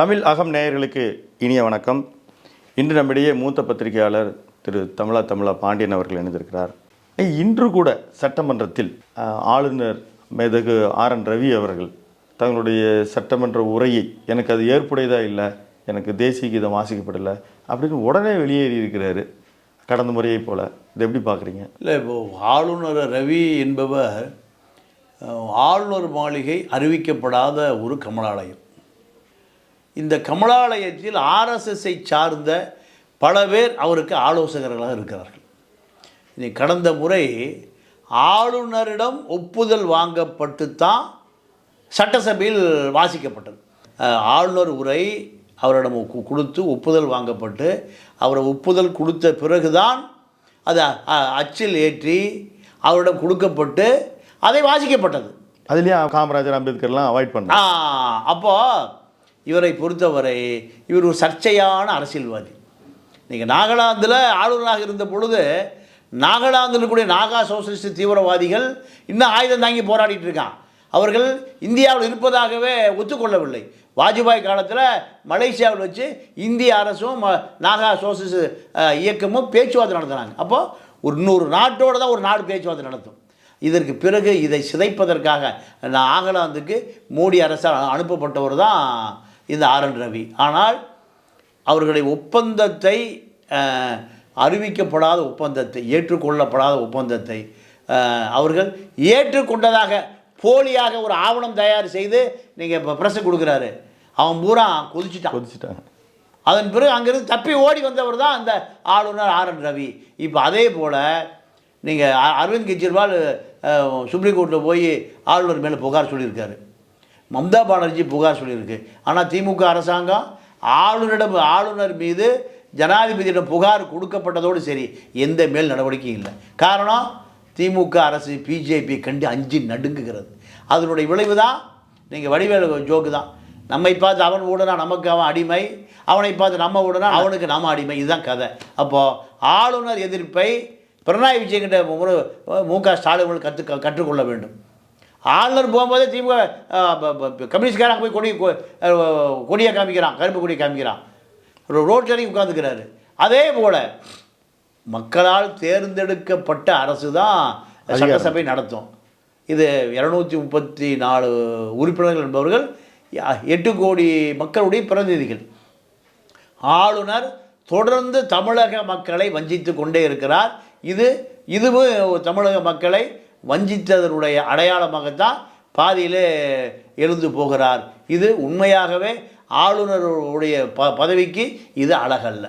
தமிழ் அகம் நேயர்களுக்கு இனிய வணக்கம். இன்று நம்மிடையே மூத்த பத்திரிகையாளர் திரு தமிழா தமிழா பாண்டியன் அவர்கள் இணைந்திருக்கிறார். இன்று கூட சட்டமன்றத்தில் ஆளுநர் மேதகு ஆர் என் ரவி அவர்கள் தங்களுடைய சட்டமன்ற உரையை எனக்கு அது ஏற்புடையதாக இல்லை? எனக்கு தேசிய கீதம் வாசிக்கப்படலை அப்படின்னு உடனே வெளியேறி இருக்கிறாரு. கடந்த முறையை போல். இதை எப்படி பார்க்குறீங்க? இல்லை இப்போது ஆளுநர் ரவி என்பவர் ஆளுநர் மாளிகை அறிவிக்கப்படாத ஒரு கமலாலயம். இந்த கமலாலயத்தில் ஆர்எஸ்எஸ்ஐ சார்ந்த பல பேர் அவருக்கு ஆலோசகர்களாக இருக்கிறார்கள். இனி கடந்த முறை ஆளுநரிடம் ஒப்புதல் வாங்கப்பட்டு தான் சட்டசபையில் வாசிக்கப்பட்டது. ஆளுநர் உரை அவரிடம் கொடுத்து ஒப்புதல் வாங்கப்பட்டு அவர் ஒப்புதல் கொடுத்த பிறகுதான் அது அச்சில் ஏற்றி அவரிடம் கொடுக்கப்பட்டு அதை வாசிக்கப்பட்டது. அதுலேயும் காமராஜர் அம்பேத்கர்லாம் அவாய்ட் பண்ண ஆ, அப்போ இவரை பொறுத்தவரை இவர் ஒரு சர்ச்சையான அரசியல்வாதி. நீங்கள் நாகாலாந்தில் ஆளுநராக இருந்த பொழுது நாகாலாந்தில் கூடிய நாகா சோசலிஸ்ட் தீவிரவாதிகள் இன்னும் ஆயுதம் தாங்கி போராடிட்டு இருக்கான். அவர்கள் இந்தியாவில் இருப்பதாகவே ஒத்துக்கொள்ளவில்லை. வாஜ்பாய் காலத்தில் மலேசியாவில் வச்சு இந்திய அரசும் ம- நாகா சோசலிஸ்ட் இயக்கமும் பேச்சுவார்த்தை நடத்துனாங்க அப்போது ஒரு நூறு நாட்டோடு தான் ஒரு நாடு பேச்சுவார்த்தை நடத்தும். இதற்கு பிறகு இதை சிதைப்பதற்காக நாகாலாந்துக்கு மோடி அரசால் அனுப்பப்பட்டவர் தான் இந்த ஆர் என் ரவி. ஆனால் அவர்களுடைய ஒப்பந்தத்தை அறிவிக்கப்படாத ஒப்பந்தத்தை ஏற்றுக்கொள்ளப்படாத ஒப்பந்தத்தை அவர்கள் ஏற்றுக்கொண்டதாக போலியாக ஒரு ஆவணம் தயார் செய்து நீங்கள் இப்போ ப்ரெஸ்ஸு கொடுக்குறாரு. அவன் பூரா கொதிச்சிட்டான். கொதிச்சுட்டாங்க. அதன் பிறகு அங்கிருந்து தப்பி ஓடி வந்தவர் தான் அந்த ஆளுநர் ஆர் என் ரவி. இப்போ அதே போல் நீங்கள் அரவிந்த் கெஜ்ரிவால் சுப்ரீம் கோர்ட்டில் போய் ஆளுநர் மேலே புகார் சொல்லியிருக்காரு. மம்தா பானர்ஜி புகார் சொல்லியிருக்கு. ஆனால் திமுக அரசாங்கம் ஆளுநரிடம் ஆளுநர் மீது ஜனாதிபதியிடம் புகார் கொடுக்கப்பட்டதோடு சரி எந்த மேல் நடவடிக்கையும் இல்லை. காரணம் திமுக அரசு பிஜேபி கண்டு அஞ்சு நடுங்குகிறது. அதனுடைய விளைவு தான் நீங்கள் வடிவேலு ஜோக்கு தான். நம்மை பார்த்து அவன் ஊடனா நமக்கு அவன் அடிமை அவனை பார்த்து நம்ம ஊடனா அவனுக்கு நம்ம அடிமை இதுதான் கதை. அப்போது ஆளுநர் எதிர்ப்பை பினராயி விஜயன் கிட்ட மு- மு க ஸ்டாலின் கற்று கற்றுக்கொள்ள வேண்டும். ஆளுநர் போகும்போதே திமுக கம்யூனிஸ்ட்காரங்க போய் கொடி கொடியை காமிக்கிறான் கருப்பு கொடியை காமிக்கிறான். ரோட்டில் இறங்கி உட்காந்துக்கிறாரு அதே போல் மக்களால் தேர்ந்தெடுக்கப்பட்ட அரசு தான் சட்டசபை நடத்தும். இது இரநூத்தி முப்பத்தி நாலு உறுப்பினர்கள் என்பவர்கள் எட்டு கோடி மக்களுடைய பிரதிநிதிகள். ஆளுநர் தொடர்ந்து தமிழக மக்களை வஞ்சித்து கொண்டே இருக்கிறார். இது இதுவும் தமிழக மக்களை வஞ்சித்ததனுடைய அடையாளமாகத்தான் பாதியிலே எழுந்து போகிறார். இது உண்மையாகவே ஆளுநருடைய ப பதவிக்கு இது அழகல்ல.